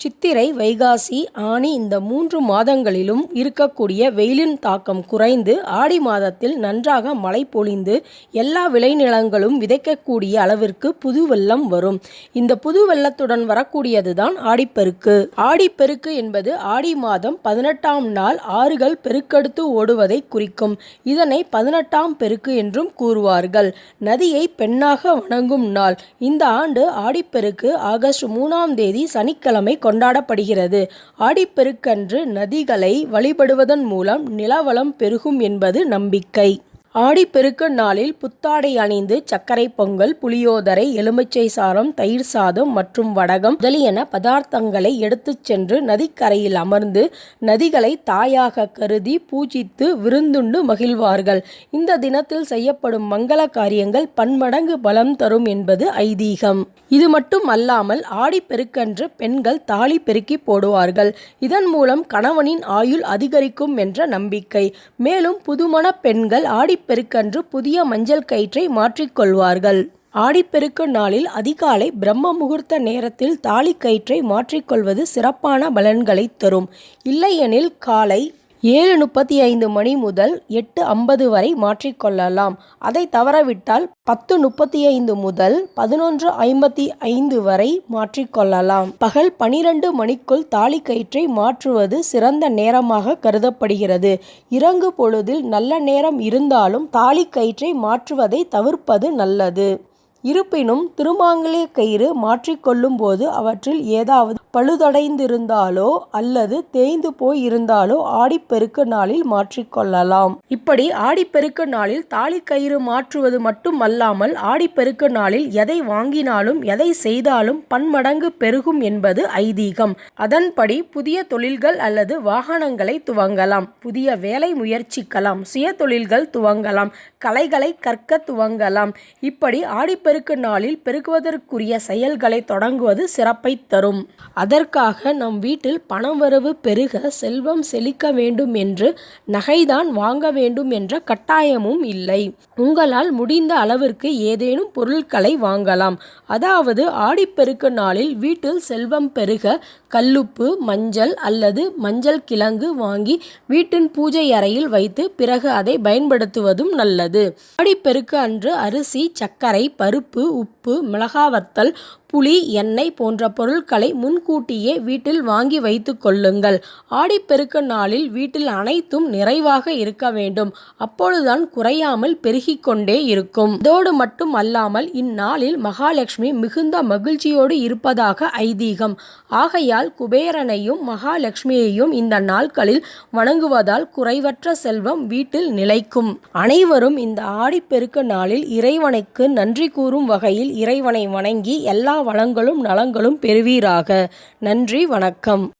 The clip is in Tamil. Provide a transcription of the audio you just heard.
சித்திரை வைகாசி ஆனி இந்த மூன்று மாதங்களிலும் இருக்கக்கூடிய வெயிலின் தாக்கம் குறைந்து ஆடி மாதத்தில் நன்றாக மழை பொழிந்து எல்லா விளைநிலங்களும் விதைக்கக்கூடிய அளவிற்கு புது வெள்ளம் வரும். இந்த புது வெள்ளத்துடன் வரக்கூடியதுதான் ஆடிப்பெருக்கு. ஆடிப்பெருக்கு என்பது ஆடி மாதம் பதினெட்டாம் நாள் ஆறுகள் பெருக்கெடுத்து ஓடுவதை குறிக்கும். இதனை பதினெட்டாம் பெருக்கு என்றும் கூறுவார்கள். நதியை பெண்ணாக வணங்கும் நாள். இந்த ஆண்டு ஆடிப்பெருக்கு ஆகஸ்ட் மூணாம் தேதி சனிக்கிழமை கொண்டாடப்படுகிறது. ஆடிப்பெருக்கன்று நதிகளை வழிபடுவதன் மூலம் நிலவளம் பெருகும் என்பது நம்பிக்கை. ஆடிப்பெருக்கு நாளில் புத்தாடை அணிந்து சர்க்கரை பொங்கல் புளியோதரை எலுமிச்சை சாரம் தயிர் சாதம் மற்றும் வடகம் முதலியன பதார்த்தங்களை எடுத்துச் சென்று நதிக்கரையில் அமர்ந்து நதிகளை தாயாக கருதி பூஜித்து விருந்துண்டு மகிழ்வார்கள். இந்த தினத்தில் செய்யப்படும் மங்கள காரியங்கள் பன்மடங்கு பலம் தரும் என்பது ஐதீகம். இது மட்டும் அல்லாமல் ஆடிப்பெருக்கன்று பெண்கள் தாலி பெருக்கி போடுவார்கள். இதன் மூலம் கணவனின் ஆயுள் அதிகரிக்கும் என்ற நம்பிக்கை. மேலும் புதுமண பெண்கள் ஆடிப்பெருக்கன்று புதிய மஞ்சள் கயிற்றை மாற்றிக்கொள்வார்கள் ஆடிப்பெருக்கு நாளில் அதிகாலை பிரம்ம முகூர்த்த நேரத்தில் தாலி கயிற்றை மாற்றிக்கொள்வது சிறப்பான பலன்களை தரும். இல்லையெனில் காலை ஏழு முப்பத்தி ஐந்து மணி முதல் எட்டு ஐம்பது வரை மாற்றிக்கொள்ளலாம். அதை தவறவிட்டால் பத்து முப்பத்தி ஐந்து முதல் பதினொன்று ஐம்பத்தி ஐந்து வரை மாற்றிக்கொள்ளலாம். பகல் பனிரெண்டு மணிக்குள் தாலி கயிற்றை மாற்றுவது சிறந்த நேரமாக கருதப்படுகிறது. இறங்கு பொழுதில் நல்ல நேரம் இருந்தாலும் தாலி கயிற்றை மாற்றுவதை தவிர்ப்பது நல்லது. இருப்பினும் திருமாங்கல்ய கயிறு மாற்றிக்கொள்ளும் போது அவற்றில் ஏதாவது பழுதடைந்திருந்தாலோ அல்லது தேய்ந்து போய் இருந்தாலோ ஆடிப்பெருக்கு நாளில் மாற்றிக்கொள்ளலாம் இப்படி ஆடிப்பெருக்கு நாளில் தாலி கயிறு மாற்றுவது மட்டுமல்லாமல் ஆடிப்பெருக்கு நாளில் எதை வாங்கினாலும் எதை செய்தாலும் பன்மடங்கு பெருகும் என்பது ஐதீகம். அதன்படி புதிய தொழில்கள் அல்லது வாகனங்களை துவங்கலாம் புதிய வேலை முயற்சிக்கலாம் சுய தொழில்கள் துவங்கலாம் கலைகளை கற்க துவங்கலாம். இப்படி ஆடிப்பெருக்கு பெருக்கு நாளில் பெருக்குவதற்குரிய செயல்களை தொடங்குவது சிறப்பை தரும். அதற்காக நம் வீட்டில் பணம் வரவு பெருக செல்வம் செழிக்க வேண்டும் என்று நகைதான் வாங்க வேண்டும் என்ற கட்டாயமும் இல்லை. உங்களால் முடிந்த அளவிற்கு ஏதேனும் பொருட்களை வாங்கலாம். அதாவது ஆடிப்பெருக்கு நாளில் வீட்டில் செல்வம் பெருக கல்லுப்பு மஞ்சள் அல்லது மஞ்சள் கிழங்கு வாங்கி வீட்டின் பூஜை அறையில் வைத்து பிறகு அதை பயன்படுத்துவதும் நல்லது. ஆடிப்பெருக்கு அன்று அரிசி சர்க்கரை பரு பருப்பு உப்பு மிளகாவத்தல் புளி எண்ணெய் போன்ற பொருட்களை முன்கூட்டியே வீட்டில் வாங்கி வைத்து கொள்ளுங்கள். ஆடிப்பெருக்க நாளில் வீட்டில் அனைத்தும் நிறைவாக இருக்க வேண்டும். அப்பொழுதுதான் குறையாமல் பெருகிக் கொண்டே இருக்கும். இதோடு மட்டும் அல்லாமல் இந்நாளில் மகாலட்சுமி மிகுந்த மகிழ்ச்சியோடு இருப்பதாக ஐதீகம். ஆகையால் குபேரனையும் மகாலட்சுமியையும் இந்த நாட்களில் வணங்குவதால் குறைவற்ற செல்வம் வீட்டில் நிலைக்கும். அனைவரும் இந்த ஆடிப்பெருக்க நாளில் இறைவனுக்கு நன்றி கூறும் வகையில் இறைவனை வணங்கி எல்லா எல்லா வளங்களும் நலங்களும் பெறுவீராக. நன்றி வணக்கம்.